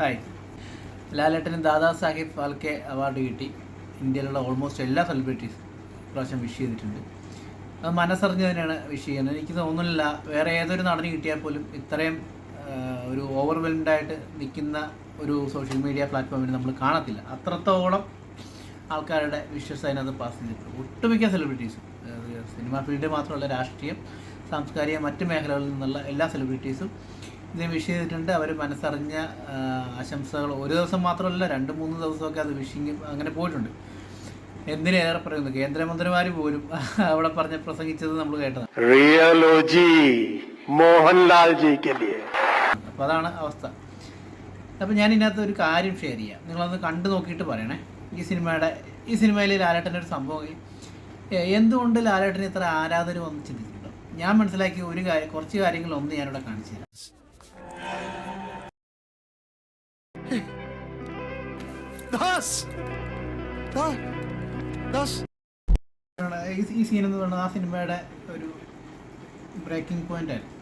Hi. ലാലേട്ടന് Dada Saheb Phalke award കിട്ടി. ഇന്ത്യയിലുള്ള ഓൾമോസ്റ്റ് എല്ലാ സെലിബ്രിറ്റീസ് പ്രാവശ്യം വിഷ് ചെയ്തിട്ടുണ്ട്. അത് മനസ്സറിഞ്ഞ് തന്നെയാണ് വിഷ് ചെയ്യുന്നത്. എനിക്ക് തോന്നുന്നില്ല വേറെ ഏതൊരു നടന് കിട്ടിയാൽ പോലും ഇത്രയും ഒരു ഓവർവെൽഡായിട്ട് നിൽക്കുന്ന ഒരു സോഷ്യൽ മീഡിയ പ്ലാറ്റ്ഫോമിൽ നമ്മൾ കാണത്തില്ല. അത്രത്തോളം ആൾക്കാരുടെ വിഷസ് അതിനകത്ത് പാസ് ചെയ്തിട്ടുണ്ട്. ഒട്ടുമിക്ക സെലിബ്രിറ്റീസും സിനിമ ഫീൽഡ് മാത്രമല്ല രാഷ്ട്രീയം സാംസ്കാരിക മറ്റ് മേഖലകളിൽ നിന്നുള്ള എല്ലാ സെലിബ്രിറ്റീസും ഇതിനെ വിഷ് ചെയ്തിട്ടുണ്ട്. അവർ മനസ്സറിഞ്ഞ ആശംസകൾ ഒരു ദിവസം മാത്രമല്ല രണ്ട് മൂന്ന് ദിവസമൊക്കെ അത് വിഷിങ് അങ്ങനെ പോയിട്ടുണ്ട്. എന്തിനേറെ പറയുന്നു? കേന്ദ്രമന്ത്രിമാർ പോലും അവിടെ പറഞ്ഞ പ്രസംഗിച്ചത് നമ്മൾ കേട്ടതാണ് റിയോളജി മോഹൻലാൽ അപ്പൊ അതാണ് അവസ്ഥ. അപ്പൊ ഞാൻ ഇതിനകത്ത് ഒരു കാര്യം ഷെയർ ചെയ്യാം. നിങ്ങളത് കണ്ടു നോക്കിയിട്ട് പറയണേ. ഈ സിനിമയുടെ ഈ സിനിമയിൽ ലാലേട്ടന്റെ ഒരു സംഭവം എന്തുകൊണ്ട് ലാലേട്ടന് ഇത്ര ആരാധന വന്ന് ചിന്തിച്ചിട്ടുണ്ടോ? ഞാൻ മനസ്സിലാക്കിയ ഒരു കാര്യം കുറച്ച് കാര്യങ്ങൾ ഒന്ന് ഞാനിവിടെ കാണിച്ചു തരാം. ദാസ്! ദാസ്. ഈ സീൻ എന്ന് പറയുന്നത് ആ സിനിമയുടെ ഒരു ബ്രേക്കിംഗ് പോയിന്റ് ആയിരുന്നു.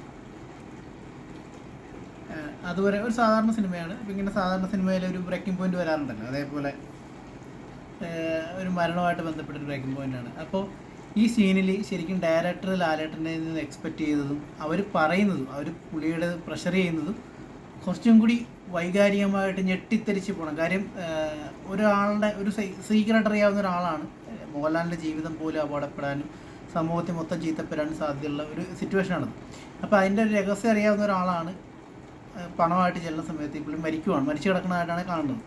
അതുവരെ ഒരു സാധാരണ സിനിമയാണ്. ഇപ്പം ഇങ്ങനെ സാധാരണ സിനിമയിൽ ഒരു ബ്രേക്കിംഗ് പോയിന്റ് വരാറുണ്ടല്ലോ. അതേപോലെ ഒരു മരണവുമായിട്ട് ബന്ധപ്പെട്ട ഒരു ബ്രേക്കിംഗ് പോയിന്റാണ് അപ്പോൾ ഈ സീനിൽ ശരിക്കും ഡയറക്ടർ ലാലേട്ടനെ നിന്ന് എക്സ്പെക്റ്റ് ചെയ്തതും അവർ പറയുന്നതും അവർ പുളിയുടെ പ്രഷർ ചെയ്യുന്നതും കുറച്ചും കൂടി വൈകാരികമായിട്ട് ഞെട്ടിത്തെരിച്ച് പോകണം കാര്യം ഒരാളുടെ ഒരു സീക്രട്ട് അറിയാവുന്ന ഒരാളാണ്. മോഹൻലാലിന്റെ ജീവിതം പോലും അപകടപ്പെടാനും സമൂഹത്തെ മൊത്തം ചീത്തപ്പെടാനും സാധ്യതയുള്ള ഒരു സിറ്റുവേഷനാണ് അപ്പോൾ അതിന്റെ ഒരു രഹസ്യം അറിയാവുന്ന ഒരാളാണ് പണമായിട്ട് ചെല്ലുന്ന സമയത്ത് ഇപ്പോഴും മരിക്കുവാണ്. മരിച്ചു കിടക്കുന്നതായിട്ടാണ് കാണുന്നത്.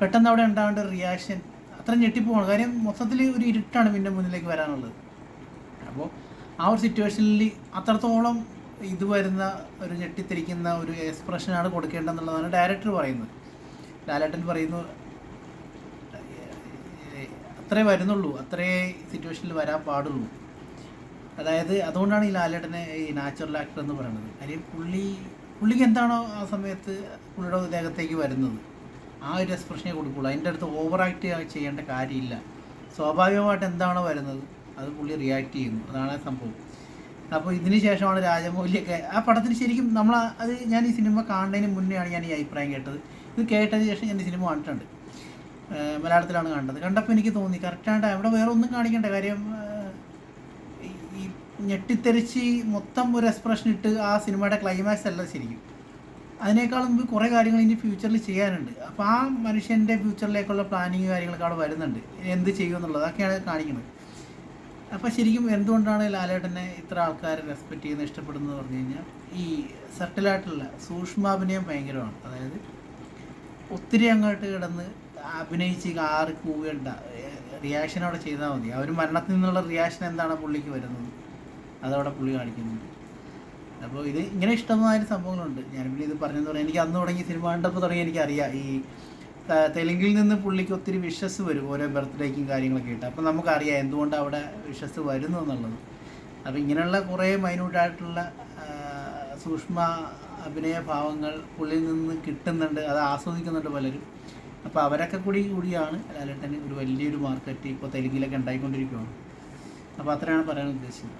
പെട്ടെന്ന് അവിടെ ഉണ്ടാവേണ്ട ഒരു റിയാക്ഷൻ അത്ര ഞെട്ടിപ്പോവാണ്. കാര്യം മൊത്തത്തിൽ ഒരു ഇരുട്ടാണ് പിന്നെ മുന്നിലേക്ക് വരാനുള്ളത്. അപ്പോൾ ആ ഒരു സിറ്റുവേഷനിൽ അത്രത്തോളം ഇത് വരുന്ന ഒരു ഞെട്ടിത്തിരിക്കുന്ന ഒരു എക്സ്പ്രഷനാണ് കൊടുക്കേണ്ടതെന്നുള്ളതാണ് ഡയറക്ടർ പറയുന്നത്. ലാലേട്ടൻ പറയുന്നു അത്രേ വരുന്നുള്ളൂ അത്രേ സിറ്റുവേഷനിൽ വരാൻ പാടുള്ളൂ. അതായത് അതുകൊണ്ടാണ് ഈ ലാലേട്ടനെ ഈ നാച്ചുറൽ ആക്ടർ എന്ന് പറയുന്നത്. കാര്യം പുള്ളി പുള്ളിക്ക് എന്താണോ ആ സമയത്ത് പുള്ളിയുടെ ദേഹത്തേക്ക് വരുന്നത്. ആ ഒരു എക്സ്പ്രഷനെ കൊടുക്കുള്ളൂ. അതിന്റെ അടുത്ത് ഓവർ ആക്ട് ചെയ്യേണ്ട കാര്യമില്ല. സ്വാഭാവികമായിട്ട് എന്താണോ വരുന്നത് അത് പുള്ളി റിയാക്ട് ചെയ്യുന്നു. അതാണ് സംഭവം. അപ്പോൾ ഇതിന് ശേഷമാണ് രാജമൗലിയൊക്കെ ആ പടത്തിന് ശരിക്കും നമ്മൾ അത് ഞാൻ ഈ സിനിമ കാണുന്നതിന് മുന്നെയാണ് ഞാൻ ഈ അഭിപ്രായം കേട്ടത്. ഇത് കേട്ടതിന് ശേഷം ഞാൻ ഈ സിനിമ കണ്ടിട്ടുണ്ട്. മലയാളത്തിലാണ് കണ്ടത്. കണ്ടപ്പോൾ എനിക്ക് തോന്നി കറക്റ്റായിട്ട് അവിടെ വേറെ ഒന്നും കാണിക്കണ്ട. കാര്യം ഈ ഞെട്ടിത്തെറിച്ച് മൊത്തം ഒരു എക്സ്പ്രഷൻ ഇട്ട് ആ സിനിമയുടെ ക്ലൈമാക്സ് അല്ല ശരിക്കും. അതിനേക്കാൾ മുമ്പ് കുറേ കാര്യങ്ങൾ ഇനി ഫ്യൂച്ചറിൽ ചെയ്യാനുണ്ട്. അപ്പോൾ ആ മനുഷ്യന്റെ ഫ്യൂച്ചറിലേക്കുള്ള പ്ലാനിങ് കാര്യങ്ങളൊക്കെ അവിടെ വരുന്നുണ്ട്. എന്ത് ചെയ്യുമെന്നുള്ളത് അതൊക്കെയാണ് കാണിക്കുന്നത്. അപ്പോൾ ശരിക്കും എന്തുകൊണ്ടാണ് ലാലേട്ടനെ ഇത്ര ആൾക്കാർ റെസ്പെക്റ്റ് ചെയ്യുന്ന ഇഷ്ടപ്പെടുന്നത് പറഞ്ഞു കഴിഞ്ഞാൽ ഈ സട്ടിലായിട്ടുള്ള സൂക്ഷ്മാഭിനയം ഭയങ്കരമാണ്. അതായത് ഒത്തിരി അങ്ങോട്ട് കിടന്ന് അഭിനയിച്ച് കാറി കൂവേണ്ട റിയാക്ഷൻ അവിടെ ചെയ്താൽ മതി. ആ ഒരു മരണത്തിൽ നിന്നുള്ള റിയാക്ഷൻ എന്താണ് പുള്ളിക്ക് വരുന്നത്? അതവിടെ പുള്ളി കാണിക്കുന്നുണ്ട്. അപ്പോൾ ഇത് ഇങ്ങനെ ഇഷ്ടമായ സംഭവങ്ങളുണ്ട്. ഞാൻ പിന്നെ ഇത് പറഞ്ഞെന്ന് പറയാം എനിക്ക് അന്ന് തുടങ്ങി സിനിമ കണ്ടപ്പോൾ തുടങ്ങി എനിക്കറിയാം ഈ തെലുങ്കിൽ നിന്ന് പുള്ളിക്ക് ഒത്തിരി വിഷസ് വരും ഓരോ ബർത്ത്ഡേക്കും കാര്യങ്ങളൊക്കെ ഇട്ട് അപ്പം നമുക്കറിയാം എന്തുകൊണ്ട് അവിടെ വിഷസ് വരുന്നു എന്നുള്ളത്. അപ്പോൾ ഇങ്ങനെയുള്ള കുറേ മൈന്യൂട്ടായിട്ടുള്ള സൂക്ഷ്മ അഭിനയ ഭാവങ്ങൾ പുള്ളിയിൽ നിന്ന് കിട്ടുന്നുണ്ട് അത് ആസ്വദിക്കുന്നുണ്ട് പലരും. അപ്പോൾ അവരൊക്കെ കൂടി കൂടിയാണ് ലാലേട്ടന് ഒരു വലിയൊരു മാർക്കറ്റ് ഇപ്പോൾ തെലുങ്കിലൊക്കെ ഉണ്ടായിക്കൊണ്ടിരിക്കുകയാണ് അപ്പോൾ അത്രയാണ് പറയാൻ ഉദ്ദേശിച്ചത്.